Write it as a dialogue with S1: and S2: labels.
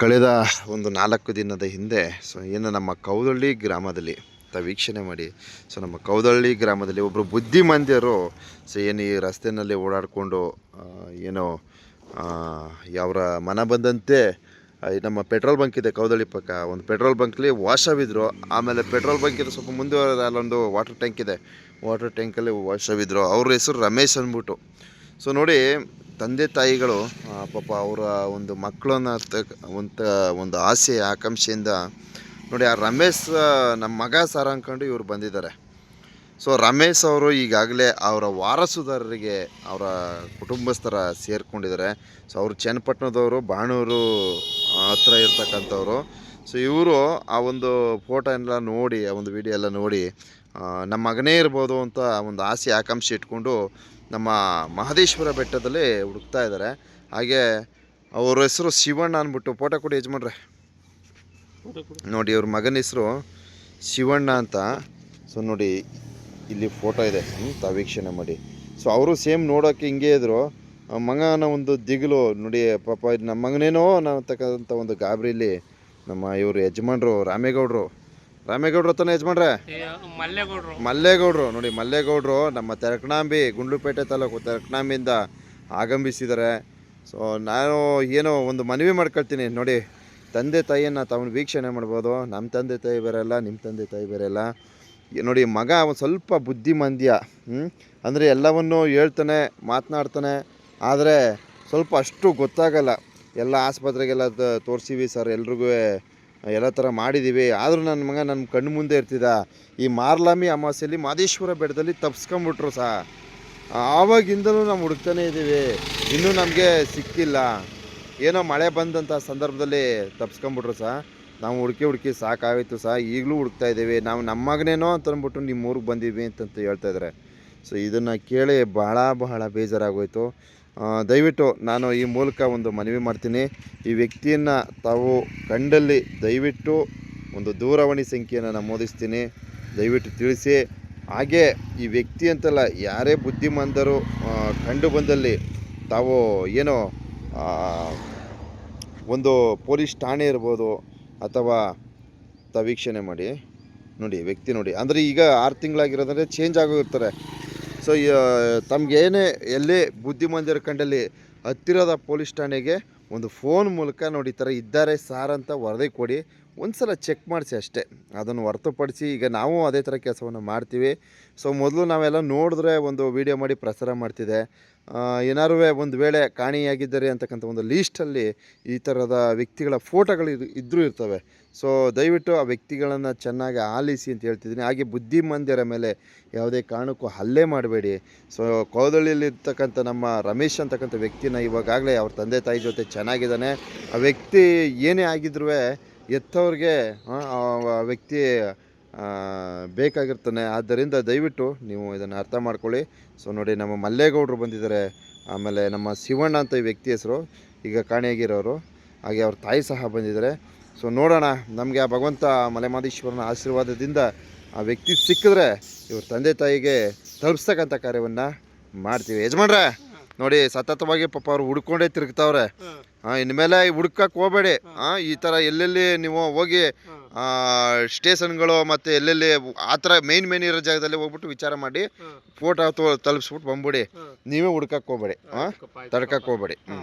S1: ಕಳೆದ ಒಂದು ನಾಲ್ಕು ದಿನದ ಹಿಂದೆ, ಸೊ ಏನು ನಮ್ಮ ಕೌದಳ್ಳಿ ಗ್ರಾಮದಲ್ಲಿ ಅಂತ ವೀಕ್ಷಣೆ ಮಾಡಿ, ಸೊ ನಮ್ಮ ಕೌದಳ್ಳಿ ಗ್ರಾಮದಲ್ಲಿ ಒಬ್ಬರು ಬುದ್ಧಿಮಾಂದ್ಯರು, ಸೊ ಏನು ಈ ರಸ್ತೆಯಲ್ಲಿ ಓಡಾಡಿಕೊಂಡು ಏನೋ ಅವರ ಮನ ಬಂದಂತೆ ನಮ್ಮ ಪೆಟ್ರೋಲ್ ಬಂಕ್ ಇದೆ ಕೌದಳ್ಳಿ ಪಕ್ಕ, ಒಂದು ಪೆಟ್ರೋಲ್ ಬಂಕ್ಲಿ ವಾಶವಿದ್ರು. ಆಮೇಲೆ ಪೆಟ್ರೋಲ್ ಬಂಕ್ ಇದೆ, ಸ್ವಲ್ಪ ಮುಂದೆ ಅಲ್ಲೊಂದು ವಾಟರ್ ಟ್ಯಾಂಕ್ ಇದೆ, ವಾಟರ್ ಟ್ಯಾಂಕಲ್ಲಿ ವಾಶವಿದ್ರು. ಅವ್ರ ಹೆಸರು ರಮೇಶ್ ಅಂದ್ಬಿಟ್ಟು. ಸೊ ನೋಡಿ, ತಂದೆ ತಾಯಿಗಳು ಪಾಪ ಅವರ ಒಂದು ಮಕ್ಕಳನ್ನ ತಕ್ ಒಂದು ಆಸೆ, ಆಕಾಂಕ್ಷೆಯಿಂದ, ನೋಡಿ, ಆ ರಮೇಶ್ ನಮ್ಮ ಮಗ ಸರ್ ಅಂದ್ಕೊಂಡು ಇವರು ಬಂದಿದ್ದಾರೆ. ಸೊ ರಮೇಶ್ ಅವರು ಈಗಾಗಲೇ ಅವರ ವಾರಸುದಾರರಿಗೆ ಅವರ ಕುಟುಂಬಸ್ಥರ ಸೇರಿಕೊಂಡಿದ್ದಾರೆ. ಸೊ ಅವರು ಚನ್ನಪಟ್ಟಣದವರು, ಬಾಣೂರು ಹತ್ರ ಇರ್ತಕ್ಕಂಥವ್ರು. ಸೊ ಇವರು ಆ ಒಂದು ಫೋಟೋ ಎಲ್ಲ ನೋಡಿ, ಆ ಒಂದು ವಿಡಿಯೋ ಎಲ್ಲ ನೋಡಿ ನಮ್ಮ ಮಗನೇ ಇರ್ಬೋದು ಅಂತ ಒಂದು ಆಸೆ, ಆಕಾಂಕ್ಷೆ ಇಟ್ಕೊಂಡು ನಮ್ಮ ಮಹದೇಶ್ವರ ಬೆಟ್ಟದಲ್ಲಿ ಹುಡುಕ್ತಾ ಇದ್ದಾರೆ. ಹಾಗೆ ಅವ್ರ ಹೆಸರು ಶಿವಣ್ಣ ಅಂದ್ಬಿಟ್ಟು ಫೋಟೋ ಕೊಡಿ ಯಜಮಾನ್ರೆ. ನೋಡಿ ಅವ್ರ ಮಗನ ಹೆಸರು ಶಿವಣ್ಣ ಅಂತ. ಸೊ ನೋಡಿ, ಇಲ್ಲಿ ಫೋಟೋ ಇದೆ, ಅಂತ ವೀಕ್ಷಣೆ ಮಾಡಿ. ಸೊ ಅವರು ಸೇಮ್ ನೋಡೋಕ್ಕೆ ಹಿಂಗೆ ಇದ್ರು. ಆ, ಮಗನ ಒಂದು ದಿಗಿಲು, ನೋಡಿ, ಪಾಪ ಇದು ನಮ್ಮ ಮಗನೇನೋ ಅನ್ನತಕ್ಕಂಥ ಒಂದು ಗಾಬರಿಲಿ ನಮ್ಮ ಇವರು ಯಜಮಾನ್ರು ರಾಮೇಗೌಡರು. ರಾಮೇಗೌಡ್ರು ತಾನೇ ಯಜಮಾನ್ರೆ?
S2: ಮಲ್ಲೇಗೌಡ್ರು.
S1: ಮಲ್ಲೇಗೌಡರು. ನೋಡಿ ಮಲ್ಲೇಗೌಡರು ನಮ್ಮ ತೆರಕಣಾಂಬಿ ಗುಂಡ್ಲುಪೇಟೆ ತಾಲೂಕು ತೆರಕಣಾಂಬಿಯಿಂದ ಆಗಮಿಸಿದ್ದಾರೆ. ಸೊ ನಾನು ಏನೋ ಒಂದು ಮನವಿ ಮಾಡ್ಕೊಳ್ತೀನಿ. ನೋಡಿ ತಂದೆ ತಾಯಿಯನ್ನು ತಾವು ವೀಕ್ಷಣೆ ಮಾಡ್ಬೋದು. ನಮ್ಮ ತಂದೆ ತಾಯಿ ಬೇರೆಲ್ಲ ನಿಮ್ಮ ತಂದೆ ತಾಯಿ ಬೇರೆ ಅಲ್ಲ. ನೋಡಿ ಮಗ ಒಂದು ಸ್ವಲ್ಪ ಬುದ್ಧಿಮಾಂದ್ಯ ಹ್ಞೂ ಅಂದರೆ ಎಲ್ಲವನ್ನು ಹೇಳ್ತಾನೆ ಮಾತನಾಡ್ತಾನೆ. ಆದರೆ ಸ್ವಲ್ಪ ಅಷ್ಟು ಗೊತ್ತಾಗಲ್ಲ. ಎಲ್ಲ ಆಸ್ಪತ್ರೆಗೆಲ್ಲ ತೋರಿಸಿವಿ ಸರ್ ಎಲ್ರಿಗೂ. ಎಲ್ಲ ಥರ ಮಾಡಿದ್ದೀವಿ. ಆದರೂ ನನ್ನ ಮಗ ನನ್ನ ಕಣ್ಣು ಮುಂದೆ ಇರ್ತಿದ್ದ. ಈ ಮಾರ್ಲಾಮಿ ಅಮಾವಾಸ್ಯೆಯಲ್ಲಿ ಮಾದೇಶ್ವರ ಬೆಟ್ಟದಲ್ಲಿ ತಪ್ಸ್ಕೊಂಬಿಟ್ರು ಸಹ ಆವಾಗಿಂದಲೂ ನಾವು ಹುಡುಕ್ತಾನೆ ಇದ್ದೀವಿ. ಇನ್ನೂ ನಮಗೆ ಸಿಕ್ಕಿಲ್ಲ. ಏನೋ ಮಳೆ ಬಂದಂಥ ಸಂದರ್ಭದಲ್ಲಿ ತಪ್ಸ್ಕೊಂಬಿಟ್ರು ಸಹ ನಾವು ಹುಡುಕಿ ಹುಡುಕಿ ಸಾಕಾಗಿತ್ತು ಸಹ ಈಗಲೂ ಹುಡುಕ್ತಾ ಇದ್ದೀವಿ. ನಾವು ನಮ್ಮ ಮಗನೇನೋ ಅಂತಂದ್ಬಿಟ್ಟು ನಿಮ್ಮ ಊರಿಗೆ ಬಂದಿದ್ವಿ ಅಂತಂತ ಹೇಳ್ತಾ ಇದ್ದಾರೆ ಸೊ ಇದನ್ನು ಕೇಳಿ ಬಹಳ ಬಹಳ ಬೇಜಾರಾಗೋಯ್ತು. ದಯವಿಟ್ಟು ನಾನು ಈ ಮೂಲಕ ಒಂದು ಮನವಿ ಮಾಡ್ತೀನಿ. ಈ ವ್ಯಕ್ತಿಯನ್ನು ತಾವು ಕಂಡಲ್ಲಿ ದಯವಿಟ್ಟು ಒಂದು ದೂರವಾಣಿ ಸಂಖ್ಯೆಯನ್ನು ನಮೂದಿಸ್ತೀನಿ. ದಯವಿಟ್ಟು ತಿಳಿಸಿ. ಹಾಗೆ ಈ ವ್ಯಕ್ತಿ ಅಂತಲ್ಲ, ಯಾರೇ ಬುದ್ಧಿಮಾಂದರು ಕಂಡು ಬಂದಲ್ಲಿ ತಾವು ಏನೋ ಒಂದು ಪೊಲೀಸ್ ಠಾಣೆ ಇರ್ಬೋದು ಅಥವಾ ತ ವೀಕ್ಷಣೆ ಮಾಡಿ. ನೋಡಿ, ವ್ಯಕ್ತಿ ನೋಡಿ. ಅಂದರೆ ಈಗ ಆರು ತಿಂಗಳಾಗಿರೋದಂದರೆ ಚೇಂಜ್ ಆಗೋಗಿರ್ತಾರೆ. ಸೊ ತಮಗೇನೇ ಎಲ್ಲಿ ಬುದ್ಧಿಮಂದಿರ ಕಂಡಲ್ಲಿ ಹತ್ತಿರದ ಪೊಲೀಸ್ ಠಾಣೆಗೆ ಒಂದು ಫೋನ್ ಮೂಲಕ ನೋಡಿ ಈ ಥರ ಇದ್ದಾರೆ ಸಾರ್ ಅಂತ ವರದಿ ಕೊಡಿ. ಒಂದು ಸಲ ಚೆಕ್ ಮಾಡಿಸಿ ಅಷ್ಟೇ. ಅದನ್ನು ಹೊರತುಪಡಿಸಿ ಈಗ ನಾವು ಅದೇ ಥರ ಕೆಲಸವನ್ನು ಮಾಡ್ತೀವಿ. ಸೊ ಮೊದಲು ನಾವೆಲ್ಲ ನೋಡಿದ್ರೆ ಒಂದು ವೀಡಿಯೋ ಮಾಡಿ ಪ್ರಸಾರ ಮಾಡ್ತಿದೆ. ಏನಾರು ಒಂದು ವೇಳೆ ಕಾಣಿಯಾಗಿದ್ದಾರೆ ಅಂತಕ್ಕಂಥ ಒಂದು ಲೀಸ್ಟಲ್ಲಿ ಈ ಥರದ ವ್ಯಕ್ತಿಗಳ ಫೋಟೋಗಳು ಇದ್ದರೂ ಇರ್ತವೆ. ಸೊ ದಯವಿಟ್ಟು ಆ ವ್ಯಕ್ತಿಗಳನ್ನು ಚೆನ್ನಾಗಿ ಆಲಿಸಿ ಅಂತ ಹೇಳ್ತಿದ್ದೀನಿ. ಹಾಗೆ ಬುದ್ಧಿಮಂದಿರ ಮೇಲೆ ಯಾವುದೇ ಕಾರಣಕ್ಕೂ ಹಲ್ಲೆ ಮಾಡಬೇಡಿ. ಸೊ ಕೌದಳ್ಳಿಯಲ್ಲಿರ್ತಕ್ಕಂಥ ನಮ್ಮ ರಮೇಶ್ ಅಂತಕ್ಕಂಥ ವ್ಯಕ್ತಿನ ಇವಾಗಾಗಲೇ ಅವ್ರ ತಂದೆ ತಾಯಿ ಜೊತೆ ಚೆನ್ನಾಗಿದ್ದಾನೆ. ಆ ವ್ಯಕ್ತಿ ಏನೇ ಆಗಿದ್ರೂ ಎತ್ತವ್ರಿಗೆ ವ್ಯಕ್ತಿ ಬೇಕಾಗಿರ್ತಾನೆ. ಆದ್ದರಿಂದ ದಯವಿಟ್ಟು ನೀವು ಇದನ್ನು ಅರ್ಥ ಮಾಡ್ಕೊಳ್ಳಿ. ಸೊ, ನೋಡಿ, ನಮ್ಮ ಮಲ್ಲೇಗೌಡರು ಬಂದಿದ್ದಾರೆ. ಆಮೇಲೆ ನಮ್ಮ ಶಿವಣ್ಣ ಅಂತ ಈ ವ್ಯಕ್ತಿ ಹೆಸರು. ಈಗ ಕಾಣೆಯಾಗಿರೋರು. ಹಾಗೆ ಅವ್ರ ತಾಯಿ ಸಹ ಬಂದಿದ್ದಾರೆ. ಸೊ, ನೋಡೋಣ. ನಮಗೆ ಆ ಭಗವಂತ ಮಲೆಮಾದೇಶ್ವರನ ಆಶೀರ್ವಾದದಿಂದ ಆ ವ್ಯಕ್ತಿ ಸಿಕ್ಕಿದ್ರೆ ಇವ್ರ ತಂದೆ ತಾಯಿಗೆ ತಲುಪಿಸ್ತಕ್ಕಂಥ ಕಾರ್ಯವನ್ನು ಮಾಡ್ತೀವಿ. ಯಜಮಾನ್ರೆ, ನೋಡಿ, ಸತತವಾಗಿ ಪಾಪ ಅವ್ರು ಹುಡ್ಕೊಂಡೇ ತಿರುಗ್ತಾವ್ರೆ. ಇನ್ಮೇಲೆ ಹುಡ್ಕಕ್ಕೆ ಹೋಗಬೇಡಿ. ಹಾಂ. ಈ ಥರ ಎಲ್ಲೆಲ್ಲಿ ನೀವು ಹೋಗಿ ಸ್ಟೇಷನ್ಗಳು ಮತ್ತು ಎಲ್ಲೆಲ್ಲಿ ಆ ಥರ ಮೇನ್ ಮೇನ್ ಇರೋ ಜಾಗದಲ್ಲಿ ಹೋಗ್ಬಿಟ್ಟು ವಿಚಾರ ಮಾಡಿ ಫೋಟೋ ತೋ ತಲುಪಿಸ್ಬಿಟ್ಟು ಬಂದ್ಬಿಡಿ. ನೀವೇ ಹುಡ್ಕಕ್ಕೆ ಹೋಗ್ಬೇಡಿ. ಹಾಂ ತಡ್ಕಕ್ಕೆ ಹೋಗ್ಬೇಡಿ. ಹ್ಞೂ